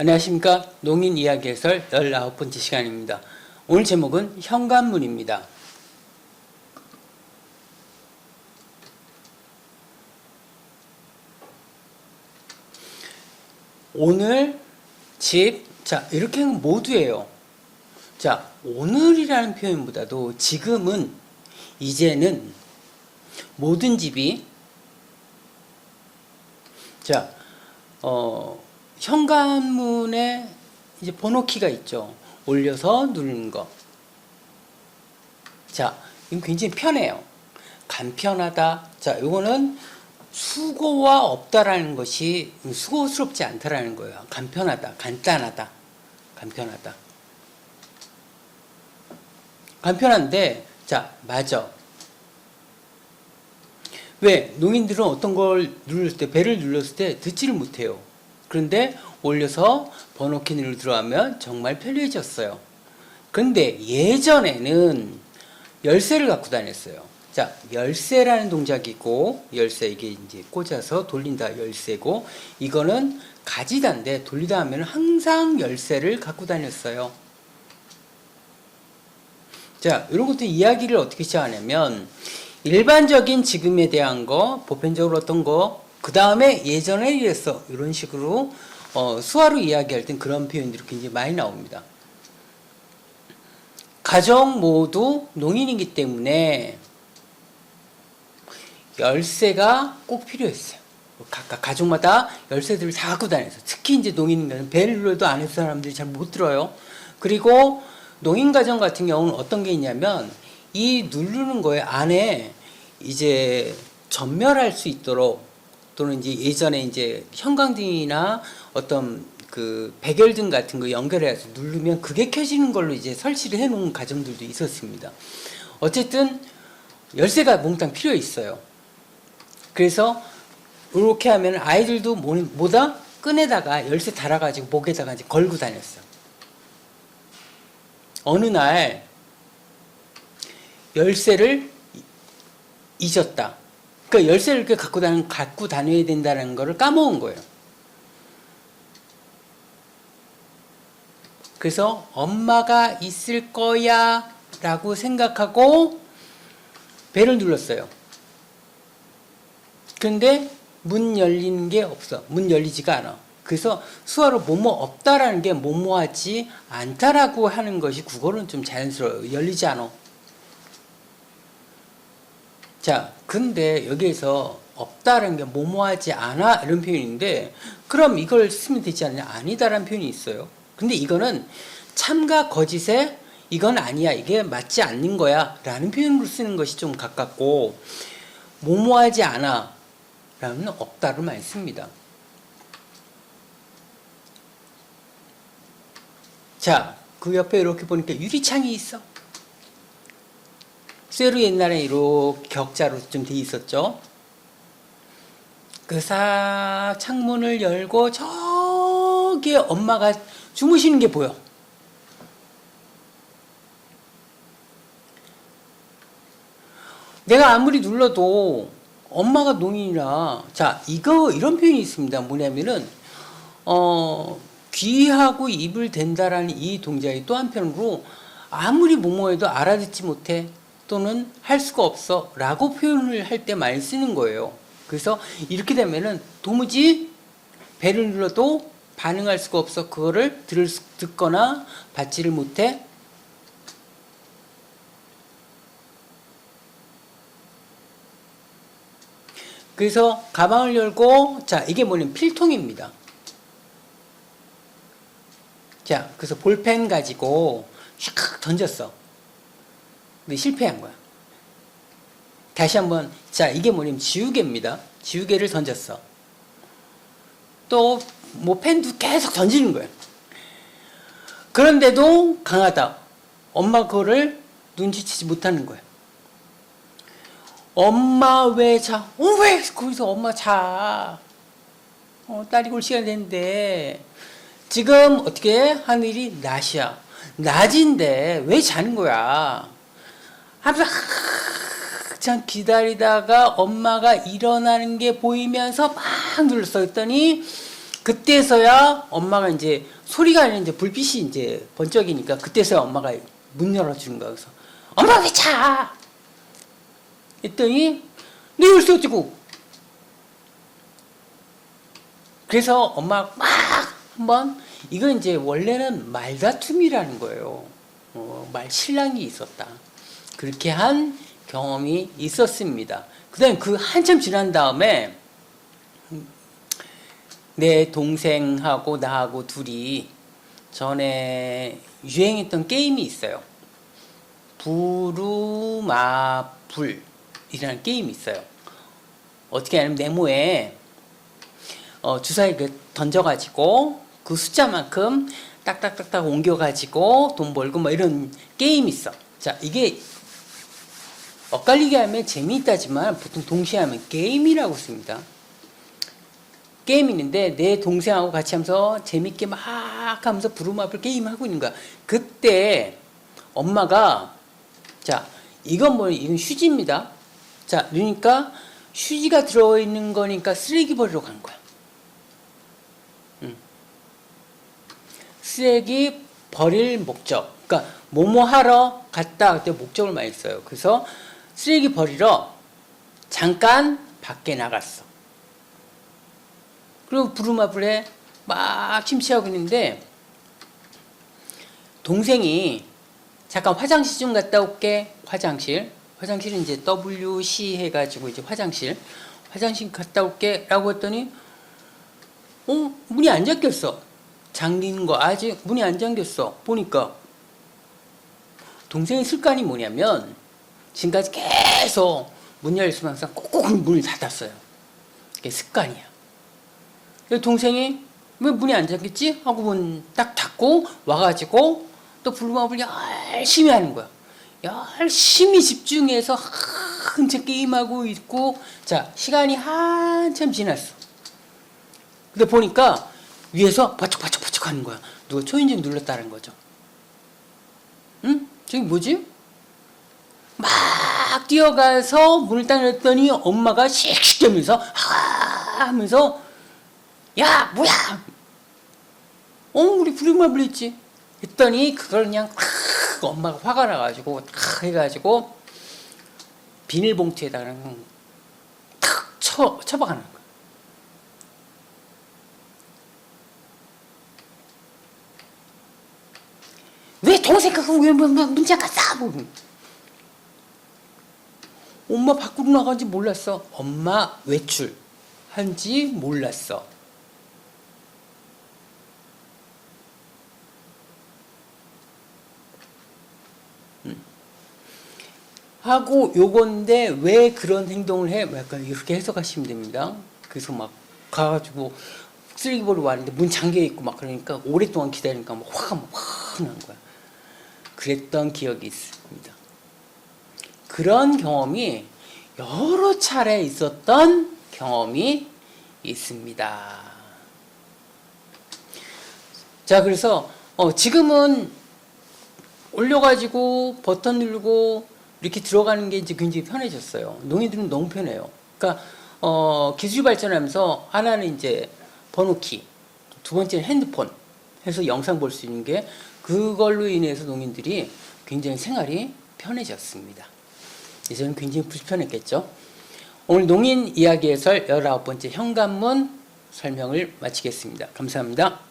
안녕하십니까. 농인 이야기 해설 19번째 시간입니다. 오늘 제목은 현관문입니다. 오늘, 집, 자, 이렇게 모두예요. 자, 오늘이라는 표현보다도 지금은, 이제는 모든 집이, 자, 어, 현관문에 이제 번호키가 있죠. 올려서 누르는 거. 자, 이건 굉장히 편해요. 간편하다. 자, 이거는 수고와 없다라는 것이 수고스럽지 않다라는 거예요. 간편하다, 간단하다, 간편하다. 간편한데, 자, 맞아. 왜? 농인들은 어떤 걸 눌렀을 때, 배를 눌렀을 때 듣지를 못해요. 그런데 올려서 번호키를 들어가면 정말 편리해졌어요. 그런데 예전에는 열쇠를 갖고 다녔어요. 자, 열쇠라는 동작이고, 열쇠 이게 이제 꽂아서 돌린다 열쇠고, 이거는 가지다인데 돌리다 하면 항상 열쇠를 갖고 다녔어요. 자, 이런 것도 이야기를 어떻게 시작하냐면, 일반적인 지금에 대한 거, 보편적으로 어떤 거, 그 다음에 예전에 이랬어. 이런 식으로, 어, 수화로 이야기할 땐 그런 표현들이 굉장히 많이 나옵니다. 가정 모두 농인이기 때문에 열쇠가 꼭 필요했어요. 각각 가족마다 열쇠들을 다 갖고 다녔어요. 특히 이제 농인은 배를 눌러도 안 해서 사람들이 잘 못 들어요. 그리고 농인 가정 같은 경우는 어떤 게 있냐면 이 누르는 거에 안에 이제 전멸할 수 있도록 또는 이제 예전에 이제 형광등이나 어떤 그 백열등 같은 거 연결해서 누르면 그게 켜지는 걸로 이제 설치를 해놓은 가정들도 있었습니다. 어쨌든 열쇠가 몽땅 필요 있어요. 그래서 이렇게 하면 아이들도 뭐- 뭐다 끈에다가 열쇠 달아가지고 목에다가 이제 걸고 다녔어. 어느 날 열쇠를 잊었다. 그러니까 열쇠를 이렇게 갖고 다니 갖고 다녀야 된다는 거를 까먹은 거예요. 그래서 엄마가 있을 거야 라고 생각하고 배를 눌렀어요. 근데 문 열리는 게 없어. 문 열리지가 않아. 그래서 수화로 뭐뭐 없다라는 게 뭐뭐하지 않다라고 하는 것이 국어는 좀 자연스러워요. 열리지 않아. 자, 근데 여기에서 없다라는 게 뭐뭐하지 않아 이런 표현인데 그럼 이걸 쓰면 되지 않냐? 아니다라는 표현이 있어요. 근데 이거는 참과 거짓에 이건 아니야. 이게 맞지 않는 거야. 라는 표현으로 쓰는 것이 좀 가깝고 뭐뭐하지 않아. 라는 없다를 많이 씁니다. 자, 그 옆에 이렇게 보니까 유리창이 있어. 쇠로 옛날에 이렇게 격자로 좀 돼 있었죠. 그 싹 창문을 열고 저기에 엄마가 주무시는 게 보여. 내가 아무리 눌러도 엄마가 농인이라 자 이거 이런 표현이 있습니다. 뭐냐면은 어 귀하고 입을 댄다라는 이 동작이 또 한편으로 아무리 뭐뭐해도 알아듣지 못해 또는 할 수가 없어 라고 표현을 할 때 많이 쓰는 거예요. 그래서 이렇게 되면은 도무지 배를 눌러도 반응할 수가 없어 그거를 들을 수, 듣거나 받지를 못해 그래서 가방을 열고 자 이게 뭐냐면 필통입니다. 자 그래서 볼펜 가지고 샥 던졌어. 근데 실패한 거야. 다시 한번 자 이게 뭐냐면 지우개입니다. 지우개를 던졌어. 또 뭐 펜도 계속 던지는 거야. 그런데도 강하다. 엄마 그거를 눈치채지 못하는 거야. 엄마 왜 자? 어, 왜 거기서 엄마 자? 어, 딸이 올 시간 됐는데 지금 어떻게 하늘이 낮이야. 낮인데 왜 자는 거야? 하면서 한참 기다리다가 엄마가 일어나는 게 보이면서 막 눌렀어. 했더니 그때서야 엄마가 이제 소리가 아니라 이제 불빛이 이제 번쩍이니까 그때서야 엄마가 문 열어주는 거야. 그래서 엄마 왜 자? 했더니 네 열쇠 어쩌고? 그래서 엄마 막 한번 이건 이제 원래는 말다툼이라는 거예요. 어, 말 신랑이 있었다. 그렇게 한 경험이 있었습니다. 그다음 그 한참 지난 다음에 내 동생하고 나하고 둘이 전에 유행했던 게임이 있어요. 부루마불이라는 게임이 있어요. 어떻게 하냐면 네모에 어, 주사위 그 던져가지고 그 숫자만큼 딱딱딱딱 옮겨가지고 돈 벌고 뭐 이런 게임이 있어. 자, 이게 엇갈리게 하면 재미있다지만 보통 동시에 하면 게임이라고 씁니다. 게임이 있는데 내 동생하고 같이 하면서 재밌게 막 하면서 부루마블 게임하고 있는 거야. 그때 엄마가 자, 이건 뭐 이건 휴지입니다. 자, 그러니까 휴지가 들어있는 거니까 쓰레기 버리러 간 거야. 음. 쓰레기 버릴 목적. 그러니까 뭐뭐 하러 갔다 그때 목적을 많이 써요. 그래서 쓰레기 버리러 잠깐 밖에 나갔어. 그리고 부루마블에 막 침취하고 있는데 동생이 잠깐 화장실 좀 갔다 올게. 화장실. 화장실은 이제 WC 해가지고 이제 화장실. 화장실 갔다 올게. 라고 했더니, 어, 문이 안 잠겼어. 잠기는 거 아직 문이 안 잠겼어. 보니까. 동생의 습관이 뭐냐면, 지금까지 계속 문 열리면 항상 꼭꼭 문을 닫았어요. 그게 습관이야. 동생이 왜 문이 안 잠겼지? 하고 문 딱 닫고 와가지고 또 블루마블 열심히 하는 거야. 열심히 집중해서 한참 게임하고 있고 자 시간이 한참 지났어. 근데 보니까 위에서 바짝바짝바짝 하는 거야. 누가 초인종 눌렀다는 거죠. 응? 저기 뭐지? 막 뛰어가서 문을 딱 열었더니 엄마가 씩씩 하면서 야 뭐야 어 우리 블루마블 있지. 했더니 그걸 그냥 탁 엄마가 화가 나가지고 탁 해가지고 비닐봉투에다가 탁 쳐, 쳐박아놓은 거야 왜 동생 그거 왜 문- 문- 문자가 싸고 엄마 밖으로 나간지 몰랐어 엄마 외출 한지 몰랐어 하고 요건데 왜 그런 행동을 해? 뭐 약간 이렇게 해석하시면 됩니다. 그래서 막 가가지고 쓰레기 버리고 왔는데 문 잠겨 있고 막 그러니까 오랫동안 기다리니까 막 화가 막 확 난 거야. 그랬던 기억이 있습니다. 그런 경험이 여러 차례 있었던 경험이 있습니다. 자, 그래서 어, 지금은 올려가지고 버튼 누르고 이렇게 들어가는 게 이제 굉장히 편해졌어요. 농인들은 너무 편해요. 그러니까 어, 기술이 발전하면서 하나는 이제 번호키, 두 번째는 핸드폰 해서 영상 볼 수 있는 게 그걸로 인해서 농인들이 굉장히 생활이 편해졌습니다. 예전엔 굉장히 불편했겠죠. 오늘 농인 이야기 해설 19번째 현관문 설명을 마치겠습니다. 감사합니다.